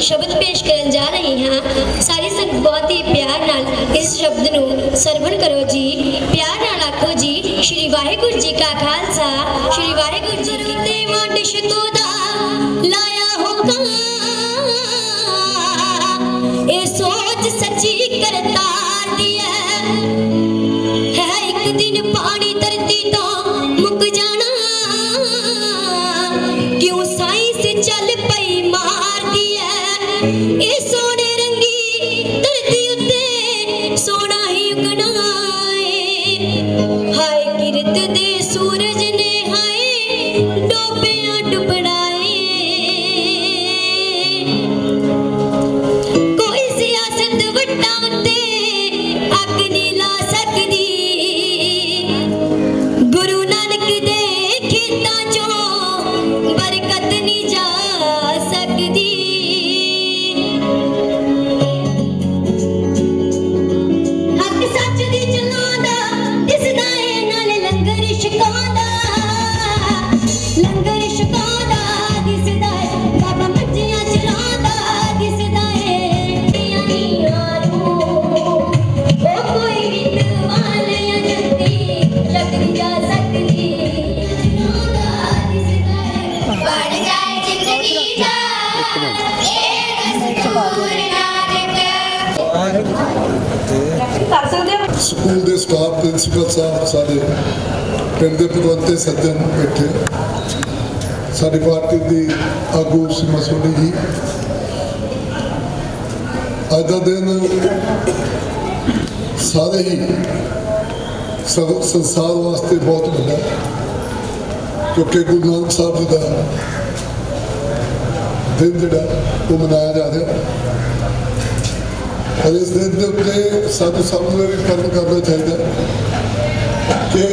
ਸ਼ਬਦ ਪੇਸ਼ ਕਰਨ ਜਾ ਰਹੀ ਹਾਂ। ਸਾਰੀ ਸੰਗਤ ਬਹੁਤ ਹੀ ਪਿਆਰ ਨਾਲ ਇਸ ਸ਼ਬਦ ਨੂੰ ਸਰਵਣ ਕਰੋ ਜੀ। ਪਿਆਰ ਨਾਲ ਆਖੋ ਜੀ, ਸ਼੍ਰੀ ਵਾਹਿਗੁਰੂ ਜੀ ਕਾ ਖਾਲਸਾ, ਸ਼੍ਰੀ ਵਾਹਿਗੁਰੂ ਜੀ ਕੀ ਤੇ ਵੰਡ ਸ਼ਤੂ ਦਾ ਲਾਇਆ ਹੁਕਮ ਇਹ ਸੋਚ ਸੱਚੀ ਕਰਤਾਰ ਦੀ ਹੈ ਹੈ ਇੱਕ ਦਿਨ ਪਾਣੀ ਧਰਤੀ ਤੋਂ ਮੁੱਕ ਜਾਣਾ। ਕਿਉਂ ਸਾਇੰਸ ਚੱਲ ਹਾਏ ਦੇ ਸੂਰਜ ਨੇ ਹਾਏ ਡੋਬਿਆਂ ਡੁਬੜਾਏ। ਕੋਈ ਸਿਆਸਤ ਵੱਟਾਂ ਤੇ ਅੱਗ ਨਹੀਂ ਲਾ ਸਕਦੀ। ਗੁਰੂ ਨਾਨਕ ਦੇ ਖੇਤਾਂ ਚੋਂ ਬਰਕਤ ਨਹੀਂ ਜਾ ਸਕਦੀ। ਨਾਨਕ ਸਕੂਲ ਦੇ ਸਟਾਫ ਪ੍ਰਿੰਸੀਪਲ ਸਾਹਿਬ, ਸਾਡੇ ਪਿੰਡ ਦੇ ਪਤਵੰਤੇ ਸੱਜਣ ਬੈਠੇ। ਸਾਡੀ ਪਾਰਟੀ ਦੀ ਆਗੂ ਸਿਮਾ ਸੋਨੀ ਜੀ। ਅੱਜ ਦਾ ਦਿਨ ਸਾਰੇ ਹੀ ਸੰਸਾਰ ਵਾਸਤੇ ਬਹੁਤ ਵੱਡਾ ਕਿਉਂਕਿ ਗੁਰੂ ਨਾਨਕ ਸਾਹਿਬ ਜੀ ਦਾ ਦਿਨ ਜਿਹੜਾ ਉਹ ਮਨਾਇਆ ਜਾ ਰਿਹਾ। ਔਰ ਇਸ ਦਿਨ ਦੇ ਉੱਤੇ ਸਾਨੂੰ ਸਭ ਨੂੰ ਇਹ ਵੀ ਕਰਨਾ ਚਾਹੀਦਾ ਕਿ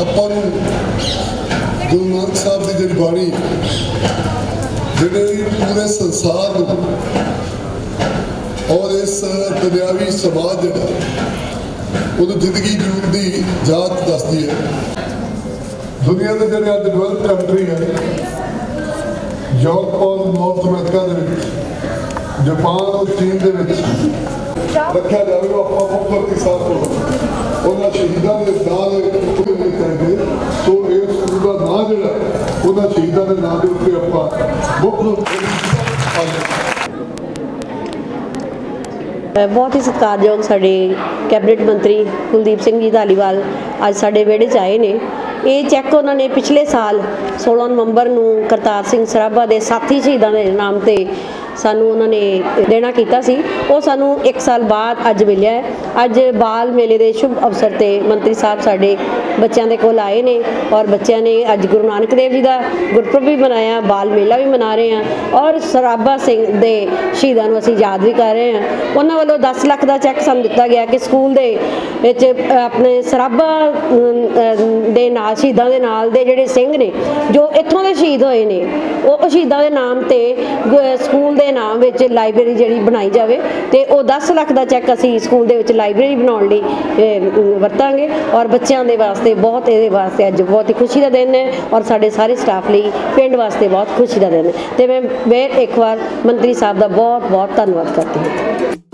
ਆਪਾਂ ਨੂੰ ਗੁਰੂ ਨਾਨਕ ਸਾਹਿਬ ਦੀ ਜਿਹੜੀ ਬਾਣੀ ਜਿਹੜੇ ਪੂਰੇ ਸੰਸਾਰ ਨੂੰ ਔਰ ਇਸ ਦੁਨਿਆਵੀ ਸਮਾਜ ਜਿਹੜਾ, ਉਹਨੂੰ ਜ਼ਿੰਦਗੀ ਜੀਉਣ ਦੀ ਜਾਤ ਦੱਸਦੀ ਹੈ। ਦੁਨੀਆ ਦੇ ਜਿਹੜੇ ਅੱਜ ਡਿਵੈਲਪ ਕੰਟਰੀ ਹੈ, ਯੂਰਪ ਔਰ ਨਾਰਥ ਅਮਰੀਕਾ ਦੇ ਵਿੱਚ ਜਾਪਾਨ ਔਰ ਚੀਨ ਦੇ ਵਿੱਚ ਰੱਖਿਆ ਜਾਵੇਗਾ, ਆਪਾਂ ਮੁੱਖ ਮੰਤਰੀ ਸਾਹਿਬ ਕੋਲ ਉਹਨਾਂ ਸ਼ਹੀਦਾਂ ਦੇ ਨਾਲ ਕੁਝ ਨਹੀਂ ਚਾਹੀਦੇ ਸੋ ਇਸ ਸਕੂਲ ਦਾ ਨਾਂ ਜਿਹੜਾ ਉਹਨਾਂ ਸ਼ਹੀਦਾਂ ਦੇ ਨਾਂ ਦੇ ਉੱਤੇ ਆਪਾਂ ਮੁੱਖ ਬਹੁਤ ਹੀ ਸਤਿਕਾਰਯੋਗ ਸਾਡੇ ਕੈਬਨਿਟ ਮੰਤਰੀ ਕੁਲਦੀਪ ਸਿੰਘ ਜੀ ਧਾਲੀਵਾਲ ਅੱਜ ਸਾਡੇ ਵਿਹੜੇ 'ਚ ਆਏ ਨੇ। ਇਹ ਚੈੱਕ ਉਹਨਾਂ ਨੇ ਪਿਛਲੇ ਸਾਲ 16 ਨਵੰਬਰ ਨੂੰ ਕਰਤਾਰ ਸਿੰਘ ਸਰਾਭਾ ਦੇ ਸਾਥੀ ਸ਼ਹੀਦਾਂ ਦੇ ਨਾਮ ਤੇ ਸਾਨੂੰ ਉਹਨਾਂ ਨੇ ਦੇਣਾ ਕੀਤਾ ਸੀ। ਉਹ ਸਾਨੂੰ 1 ਸਾਲ ਬਾਅਦ ਅੱਜ ਮਿਲਿਆ ਹੈ। ਅੱਜ ਬਾਲ ਮੇਲੇ ਦੇ ਸ਼ੁਭ ਅਵਸਰ ਤੇ ਮੰਤਰੀ ਸਾਹਿਬ ਸਾਡੇ ਬੱਚਿਆਂ ਦੇ ਕੋਲ ਆਏ ਨੇ ਔਰ ਬੱਚਿਆਂ ਨੇ ਅੱਜ ਗੁਰੂ ਨਾਨਕ ਦੇਵ ਜੀ ਦਾ ਗੁਰਪੁਰਬ ਵੀ ਮਨਾਇਆ, ਬਾਲ ਮੇਲਾ ਵੀ ਮਨਾ ਰਹੇ ਹਾਂ ਔਰ ਸਰਾਭਾ ਸਿੰਘ ਦੇ ਸ਼ਹੀਦਾਂ ਨੂੰ ਅਸੀਂ ਯਾਦ ਵੀ ਕਰ ਰਹੇ ਹਾਂ। ਉਹਨਾਂ ਵੱਲੋਂ 10 ਲੱਖ ਦਾ ਚੈੱਕ ਸਾਨੂੰ ਦਿੱਤਾ ਗਿਆ ਕਿ ਸਕੂਲ ਦੇ ਵਿੱਚ ਆਪਣੇ ਸਰਾਭਾ ਦੇ ਨਾਲ, ਸ਼ਹੀਦਾਂ ਦੇ ਨਾਲ ਦੇ ਜਿਹੜੇ ਸਿੰਘ ਨੇ, ਜੋ ਇੱਥੋਂ ਦੇ ਸ਼ਹੀਦ ਹੋਏ ਨੇ, ਉਹ ਸ਼ਹੀਦਾਂ ਦੇ ਨਾਮ ਤੇ ਗ- ਸਕੂਲ ਦੇ ਨਾਮ ਵਿੱਚ ਲਾਇਬ੍ਰੇਰੀ ਜਿਹੜੀ ਬਣਾਈ ਜਾਵੇ ਤੇ ਉਹ 10 ਲੱਖ ਦਾ ਚੈੱਕ ਅਸੀਂ ਸਕੂਲ ਦੇ ਵਿੱਚ ਲਾਇਬ੍ਰੇਰੀ ਬਣਾਉਣ ਲਈ ਵਰਤਾਂਗੇ ਔਰ ਬੱਚਿਆਂ ਦੇ ਵਾਸਤੇ ਬਹੁਤ ਇਹਦੇ ਵਾਸਤੇ ਅੱਜ ਬਹੁਤ ਹੀ ਖੁਸ਼ੀ ਦਾ ਦਿਨ ਹੈ ਔਰ ਸਾਡੇ ਸਾਰੇ ਸਟਾਫ ਲਈ ਪਿੰਡ ਵਾਸਤੇ ਬਹੁਤ ਖੁਸ਼ੀ ਦਾ ਦਿਨ ਹੈ। ਤੇ ਮੈਂ ਫੇਰ ਇੱਕ ਵਾਰ ਮੰਤਰੀ ਸਾਹਿਬ ਦਾ ਬਹੁਤ ਬਹੁਤ ਧੰਨਵਾਦ ਕਰਦੀ ਹਾਂ।